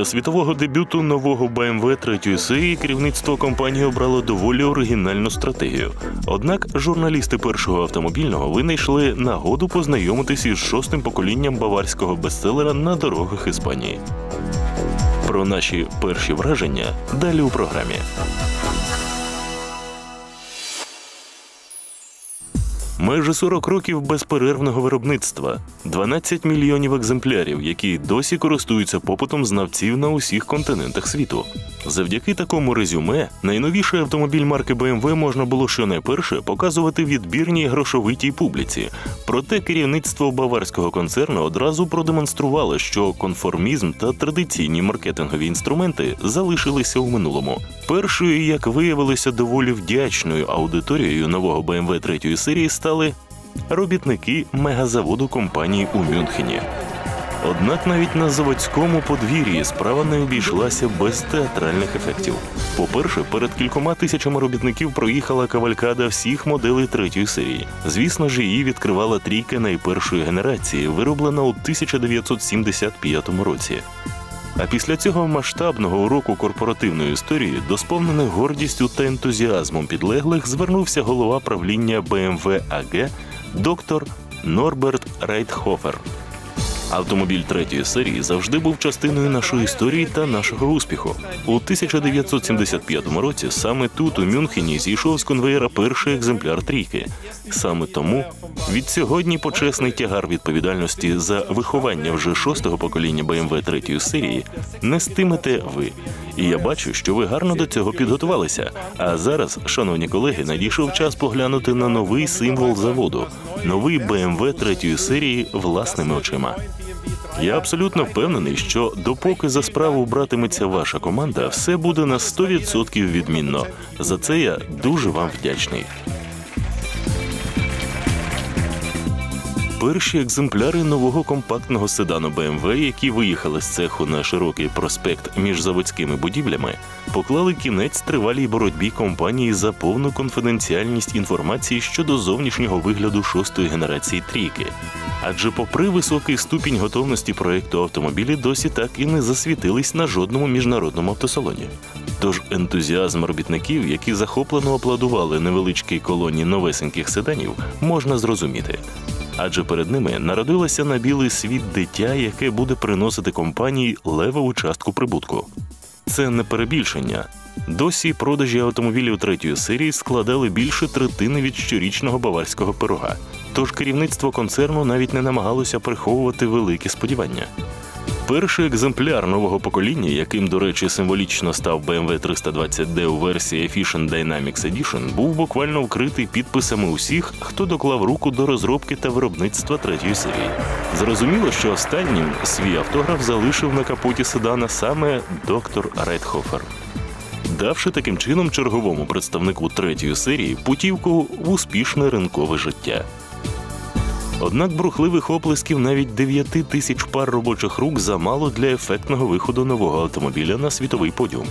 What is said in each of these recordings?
Для світового дебюту нового BMW 3 серії керівництво компанії обрало доволі оригінальну стратегію. Однак журналісти першого автомобільного винайшли нагоду познайомитися із шостим поколінням баварського бестселера на дорогах Іспанії. Про наші перші враження далі у програмі. Майже 40 років безперервного виробництва, 12 мільйонів екземплярів, які досі користуються попитом знавців на усіх континентах світу. Завдяки такому резюме найновіший автомобіль марки BMW можна було щонайперше показувати відбірній грошовитій публіці. Проте керівництво баварського концерну одразу продемонструвало, що конформізм та традиційні маркетингові інструменти залишилися у минулому. Першою, як виявилося, доволі вдячною аудиторією нового BMW третьої серії стали робітники мегазаводу компанії у Мюнхені. Однак навіть на заводському подвір'ї справа не обійшлася без театральних ефектів. По-перше, перед кількома тисячами робітників проїхала кавалькада всіх моделей третьої серії. Звісно ж, її відкривала трійка найпершої генерації, вироблена у 1975 році. А після цього масштабного уроку корпоративної історії, досповнених гордістю та ентузіазмом підлеглих, звернувся голова правління BMW AG доктор Норберт Рейтхофер. Автомобіль третьої серії завжди був частиною нашої історії та нашого успіху. У 1975 році саме тут, у Мюнхені, зійшов з конвеєра перший екземпляр трійки. Саме тому від сьогодні почесний тягар відповідальності за виховання вже шостого покоління BMW третьої серії нестимете ви. І я бачу, що ви гарно до цього підготувалися. А зараз, шановні колеги, надійшов час поглянути на новий символ заводу, новий BMW третьої серії власними очима. Я абсолютно впевнений, що допоки за справу братиметься ваша команда, все буде на 100% відмінно. За це я дуже вам вдячний. Перші екземпляри нового компактного седану BMW, які виїхали з цеху на широкий проспект між заводськими будівлями, поклали кінець тривалій боротьбі компанії за повну конфіденціальність інформації щодо зовнішнього вигляду шостої генерації трійки. Адже, попри високий ступінь готовності проекту автомобілі, досі так і не засвітились на жодному міжнародному автосалоні. Тож ентузіазм робітників, які захоплено аплодували невеличкій колоні новесеньких седанів, можна зрозуміти. Адже перед ними народилося на білий світ дитя, яке буде приносити компанії левову частку прибутку. Це не перебільшення. Досі продажі автомобілів третьої серії складали більше третини від щорічного баварського пирога. Тож керівництво концерну навіть не намагалося приховувати великі сподівання. Перший екземпляр нового покоління, яким, до речі, символічно став BMW 320D у версії Efficient Dynamics Edition, був буквально вкритий підписами усіх, хто доклав руку до розробки та виробництва третьої серії. Зрозуміло, що останнім свій автограф залишив на капоті седана саме доктор Рейтхофер. Давши таким чином черговому представнику третьої серії путівку в успішне ринкове життя. Однак брухливих оплесків навіть 9 тисяч пар робочих рук замало для ефектного виходу нового автомобіля на світовий подіум.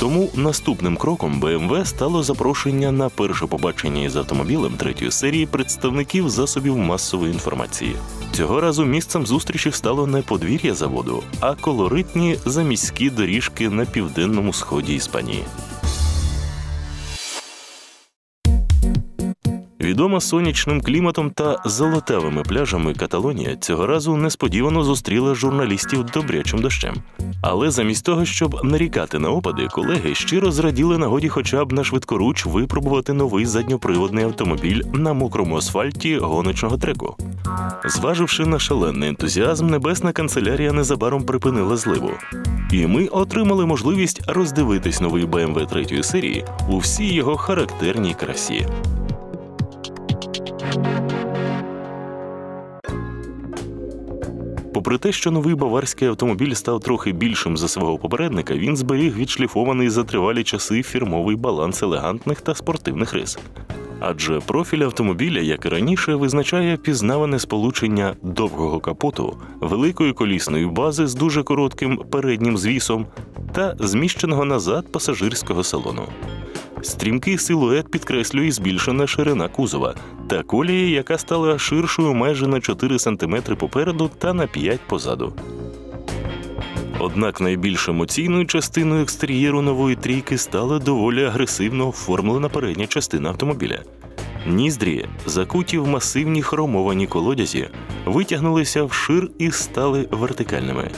Тому наступним кроком BMW стало запрошення на перше побачення із автомобілем третьої серії представників засобів масової інформації. Цього разу місцем зустрічі стало не подвір'я заводу, а колоритні заміські доріжки на південному сході Іспанії. Відома сонячним кліматом та золотавими пляжами Каталонія цього разу несподівано зустріла журналістів добрячим дощем. Але замість того, щоб нарікати на опади, колеги щиро зраділи нагоді, хоча б на швидкоруч випробувати новий задньоприводний автомобіль на мокрому асфальті гоночного треку. Зваживши на шалений ентузіазм, небесна канцелярія незабаром припинила зливу. І ми отримали можливість роздивитись новий BMW третьої серії у всій його характерній красі. Попри те, що новий баварський автомобіль став трохи більшим за свого попередника, він зберіг відшліфований за тривалі часи фірмовий баланс елегантних та спортивних рис. Адже профіль автомобіля, як і раніше, визначає пізнаване сполучення довгого капоту, великої колісної бази з дуже коротким переднім звісом та зміщеного назад пасажирського салону. Стрімкий силует підкреслює збільшена ширина кузова та колія, яка стала ширшою майже на 4 см попереду та на 5 позаду. Однак найбільш емоційною частиною екстер'єру нової трійки стала доволі агресивно оформлена передня частина автомобіля. Ніздрі, закуті в масивні хромовані колодязі, витягнулися вшир і стали вертикальними.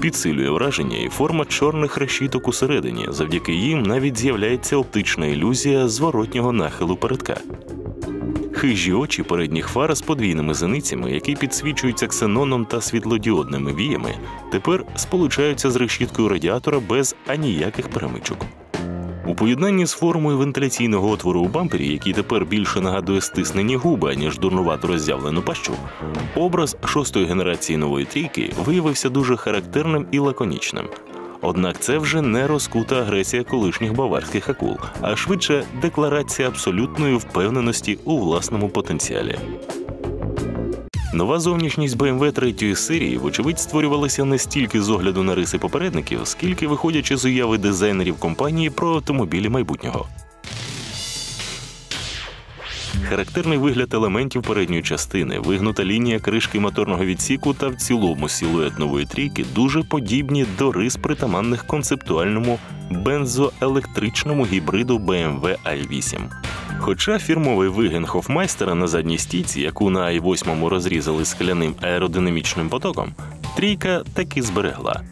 Підсилює враження і форма чорних решіток усередині. Завдяки їм навіть з'являється оптична ілюзія зворотнього нахилу передка. Хижі очі передніх фар з подвійними зеницями, які підсвічуються ксеноном та світлодіодними віями, тепер сполучаються з решіткою радіатора без аніяких перемичок. У поєднанні з формою вентиляційного отвору у бампері, який тепер більше нагадує стиснені губи, аніж дурнувато роззявлену пащу, образ шостої генерації нової трійки виявився дуже характерним і лаконічним. Однак це вже не розкута агресія колишніх баварських акул, а швидше декларація абсолютної впевненості у власному потенціалі. Нова зовнішність BMW третьої серії, вочевидь, створювалася не стільки з огляду на риси попередників, скільки виходячи з уяви дизайнерів компанії про автомобілі майбутнього. Характерний вигляд елементів передньої частини, вигнута лінія кришки моторного відсіку та в цілому силует нової трійки дуже подібні до рис притаманних концептуальному бензоелектричному гібриду BMW i8. Хоча фірмовий вигін Хофмайстера на задній стійці, яку на i8 розрізали скляним аеродинамічним потоком, трійка таки зберегла.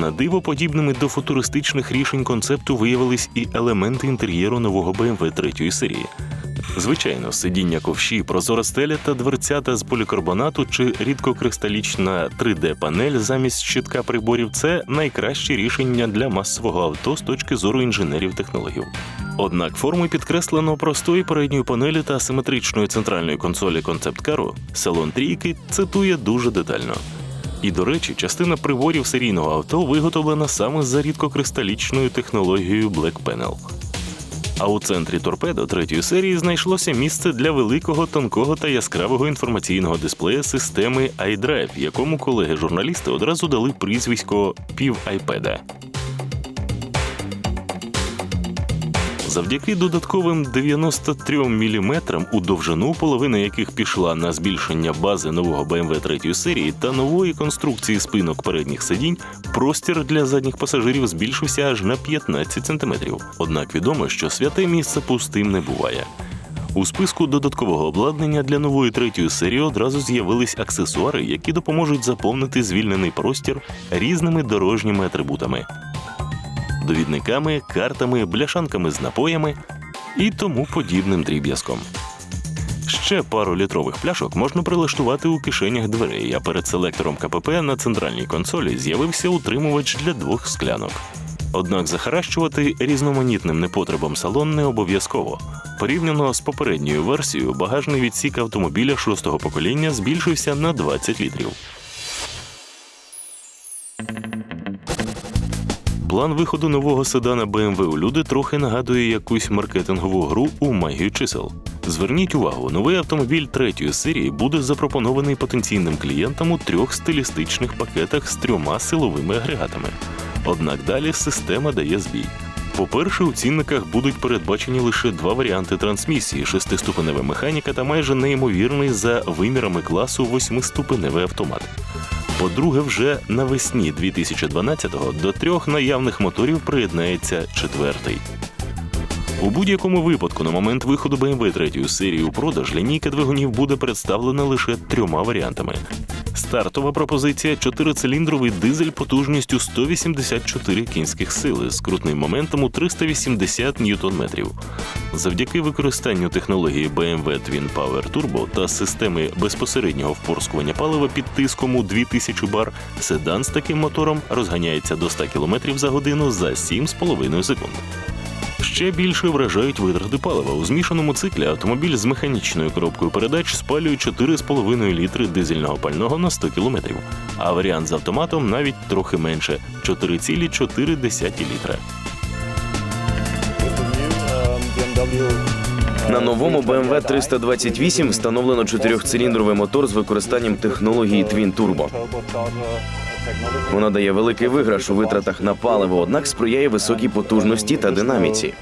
На диво подібними до футуристичних рішень концепту виявились і елементи інтер'єру нового BMW третьої серії. Звичайно, сидіння ковші, прозора стеля та дверцята з полікарбонату чи рідкокристалічна 3D-панель замість щитка приборів це найкраще рішення для масового авто з точки зору інженерів технологів. Однак форми підкреслено простої передньої панелі та асиметричної центральної консолі концепт-кару салон трійки цитує дуже детально. І, до речі, частина приборів серійного авто виготовлена саме за рідкокристалічною технологією Black Panel. А у центрі торпедо третьої серії знайшлося місце для великого, тонкого та яскравого інформаційного дисплея системи iDrive, якому колеги-журналісти одразу дали прізвисько пів айпеда. Завдяки додатковим 93 мм у довжину, половина яких пішла на збільшення бази нового BMW 3 серії та нової конструкції спинок передніх сидінь, простір для задніх пасажирів збільшився аж на 15 см. Однак відомо, що святе місце пустим не буває. У списку додаткового обладнання для нової третьої серії одразу з'явились аксесуари, які допоможуть заповнити звільнений простір різними дорожніми атрибутами довідниками, картами, бляшанками з напоями і тому подібним дріб'язком. Ще пару літрових пляшок можна прилаштувати у кишенях дверей, а перед селектором КПП на центральній консолі з'явився утримувач для двох склянок. Однак захаращувати різноманітним непотребом салон не обов'язково. Порівняно з попередньою версією, багажний відсік автомобіля шостого покоління збільшився на 20 літрів. План виходу нового седана BMW у люди трохи нагадує якусь маркетингову гру у магію чисел. Зверніть увагу, новий автомобіль третьої серії буде запропонований потенційним клієнтам у трьох стилістичних пакетах з трьома силовими агрегатами. Однак далі система дає збій. По-перше, у цінниках будуть передбачені лише два варіанти трансмісії: шестиступенева механіка та майже неймовірний за вимірами класу восьмиступеневий автомат. По-друге, вже навесні 2012-го до трьох наявних моторів приєднається четвертий. У будь-якому випадку на момент виходу BMW 3 серії у продаж лінійка двигунів буде представлена лише трьома варіантами. Стартова пропозиція чотирициліндровий дизель потужністю 184 кінських сили з крутним моментом у 380 ньютон-метрів. Завдяки використанню технології BMW Twin Power Turbo та системи безпосереднього впорскування палива під тиском у 2000 бар, седан з таким мотором розганяється до 100 км за годину за 7,5 секунд. Ще більше вражають витрати палива. У змішаному циклі автомобіль з механічною коробкою передач спалює 4,5 літри дизельного пального на 100 км, а варіант з автоматом навіть трохи менше 4,4 літра. На новому BMW 328 встановлено чотирьохциліндровий мотор з використанням технології Twin Turbo. Вона дає великий виграш у витратах на паливо, однак сприяє високій потужності та динаміці.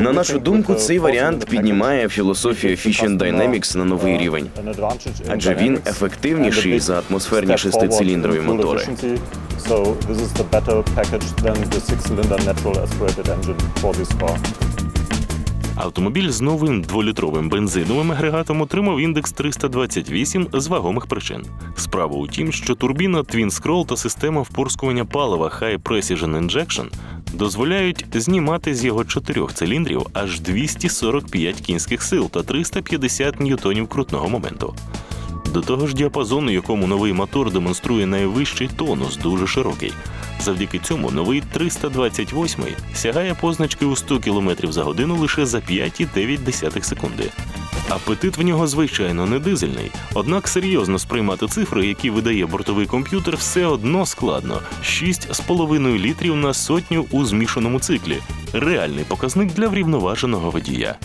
На нашу думку, цей варіант піднімає філософію Efficient Dynamics на новий рівень, адже він ефективніший за атмосферні шестициліндрові мотори. So this is the better package than the six-cylinder natural aspirated engine for this car. Автомобіль з новим дволітровим бензиновим агрегатом отримав індекс 328 з вагомих причин. Справа у тім, що турбіна Twin Scroll та система впорскування палива High Precision Injection дозволяють знімати з його чотирьох циліндрів аж 245 кінських сил та 350 ньютонів крутного моменту. До того ж, діапазон, у якому новий мотор демонструє найвищий тонус, дуже широкий. Завдяки цьому новий 328 сягає позначки у 100 км за годину лише за 5,9 секунди. Апетит в нього, звичайно, не дизельний, однак серйозно сприймати цифри, які видає бортовий комп'ютер, все одно складно: 6,5 літрів на сотню у змішаному циклі. Реальний показник для врівноваженого водія.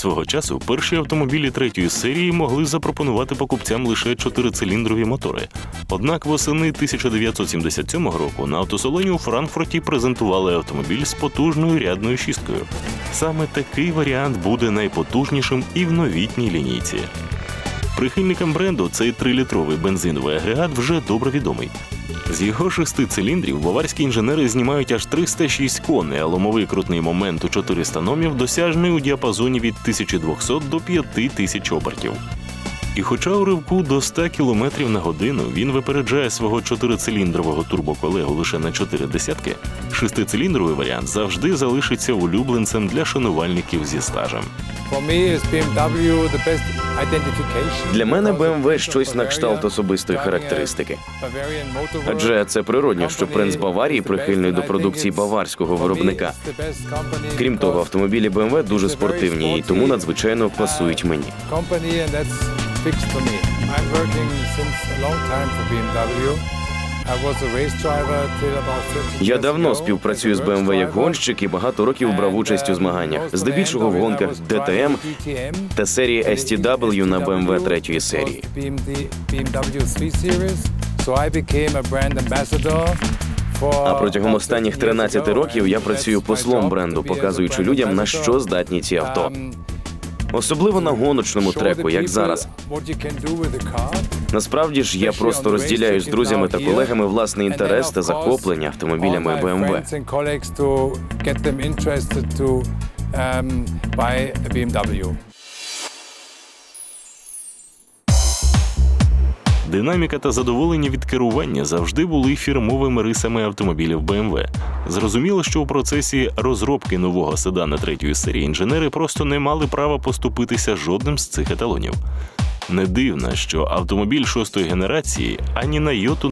Свого часу перші автомобілі третьої серії могли запропонувати покупцям лише чотирициліндрові мотори. Однак восени 1977 року на автосалоні у Франкфурті презентували автомобіль з потужною рядною шісткою. Саме такий варіант буде найпотужнішим і в новітній лінійці. Прихильникам бренду цей трилітровий бензиновий агрегат вже добре відомий. З його шести циліндрів баварські інженери знімають аж 306 коней, а ломовий крутний момент у 400 номів досяжний у діапазоні від 1200 до 5000 обертів. І хоча у ривку до 100 км на годину він випереджає свого чотирициліндрового турбоколегу лише на 4 десятки, шестициліндровий варіант завжди залишиться улюбленцем для шанувальників зі стажем. Для мене BMW щось на кшталт особистої характеристики. Адже це природньо, що принц Баварії прихильний до продукції баварського виробника. Крім того, автомобілі BMW дуже спортивні і тому надзвичайно пасують мені. Fixed for me. I'm working since a long time for BMW. I was a race driver till about 30 Я давно співпрацюю з BMW як гонщик і багато років брав участь у um, змаганнях, здебільшого в гонках DTM та серії STW на BMW третьої It was серії. BMD BMW 3 Series. So I became a brand ambassador for А протягом останніх 13 13 years років я працюю послом бренду, показуючи людям, на що здатні ці авто. Um, Особливо на гоночному треку, як зараз. Насправді ж я просто розділяю з друзями та колегами власний інтерес та захоплення автомобілями BMW. my BMW. Динаміка та задоволення від керування завжди були фірмовими рисами автомобілів BMW. Зрозуміло, що у процесі розробки нового седана третьої серії інженери просто не мали права поступитися жодним з цих еталонів. Не дивно, що автомобіль шостої генерації ані на йоту